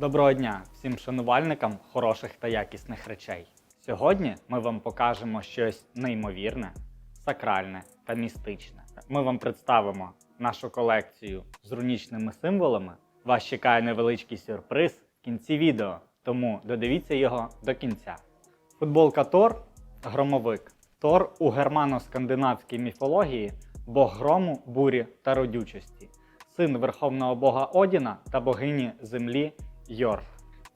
Доброго дня всім шанувальникам хороших та якісних речей. Сьогодні ми вам покажемо щось неймовірне, сакральне та містичне. Ми вам представимо нашу колекцію з рунічними символами. Вас чекає невеличкий сюрприз в кінці відео, тому додивіться його до кінця. Футболка Тор громовик. Тор у германо-скандинавській міфології бог грому, бурі та родючості, син верховного бога Одіна та богині землі Йорк.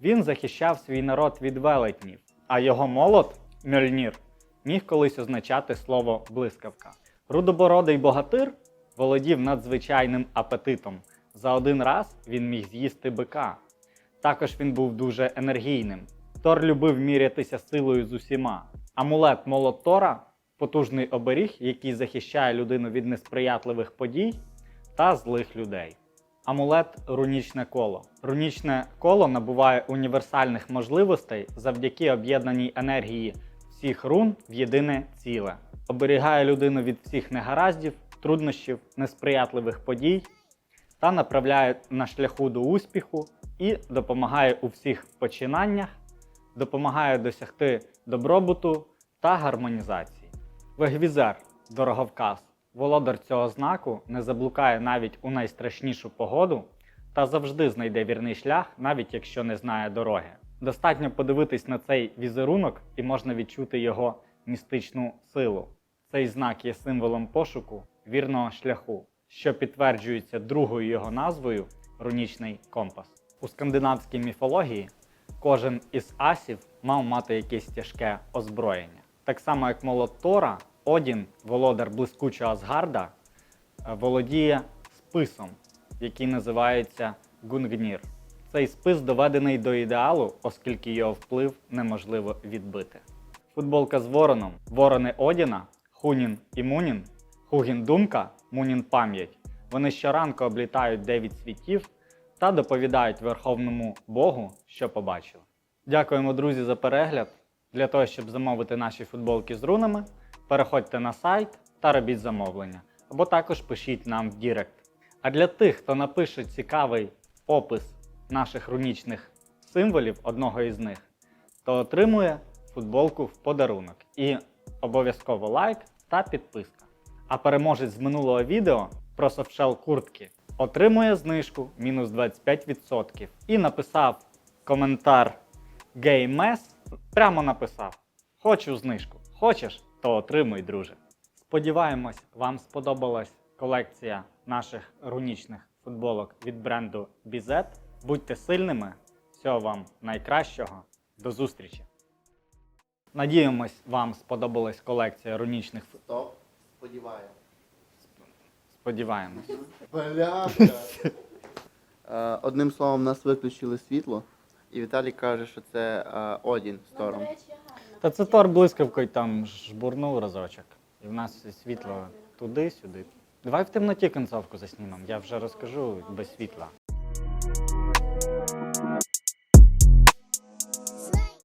Він захищав свій народ від велетнів, а його молот Мьольнір міг колись означати слово блискавка. Рудобородий богатир володів надзвичайним апетитом. За один раз він міг з'їсти бика. Також він був дуже енергійним. Тор любив мірятися силою з усіма. Амулет молот Тора потужний оберіг, який захищає людину від несприятливих подій та злих людей. Амулет рунічне коло. Рунічне коло набуває універсальних можливостей завдяки об'єднаній енергії всіх рун в єдине ціле. Оберігає людину від всіх негараздів, труднощів, несприятливих подій та направляє на шляху до успіху і допомагає у всіх починаннях, допомагає досягти добробуту та гармонізації. Вегвізер дороговказ. Володар цього знаку не заблукає навіть у найстрашнішу погоду та завжди знайде вірний шлях, навіть якщо не знає дороги. Достатньо подивитись на цей візерунок і можна відчути його містичну силу. Цей знак є символом пошуку вірного шляху, що підтверджується другою його назвою рунічний компас. У скандинавській міфології кожен із асів мав мати якесь тяжке озброєння. Так само, як молот Тора, Одін, володар блискучого Асгарда, е, володіє списом, який називається Гунгнір. Цей спис доведений до ідеалу, оскільки його вплив неможливо відбити. Футболка з вороном, ворони Одіна, Хунін і Мунін, Хугін Думка, Мунін Пам'ять. Вони щоранку облітають дев'ять світів та доповідають Верховному Богу, що побачили. Дякуємо, друзі, за перегляд. Для того, щоб замовити наші футболки з рунами, переходьте на сайт та робіть замовлення. Або також пишіть нам в Дірект. А для тих, хто напише цікавий опис наших рунічних символів, одного із них, то отримує футболку в подарунок. І обов'язково лайк та підписка. А переможець з минулого відео про софтшел куртки отримує знижку мінус 25% і написав коментар GameMess, прямо написав: Хочу знижку. Хочеш, то отримуй, друже. Сподіваємось, вам сподобалась колекція наших рунічних футболок від бренду BZ. Будьте сильними, всього вам найкращого. До зустрічі! Надіємось, вам сподобалась колекція рунічних футболок. Стоп, сподіваю. Сподіваємось. Бляха. Е, Одним словом, нас виключили світло, і Віталій каже, що це е, Одін сторон. Та це Тор блискавкою там жбурнув разочок. І в нас світло туди-сюди. Давай в темноті концовку заснімемо, я вже розкажу без світла.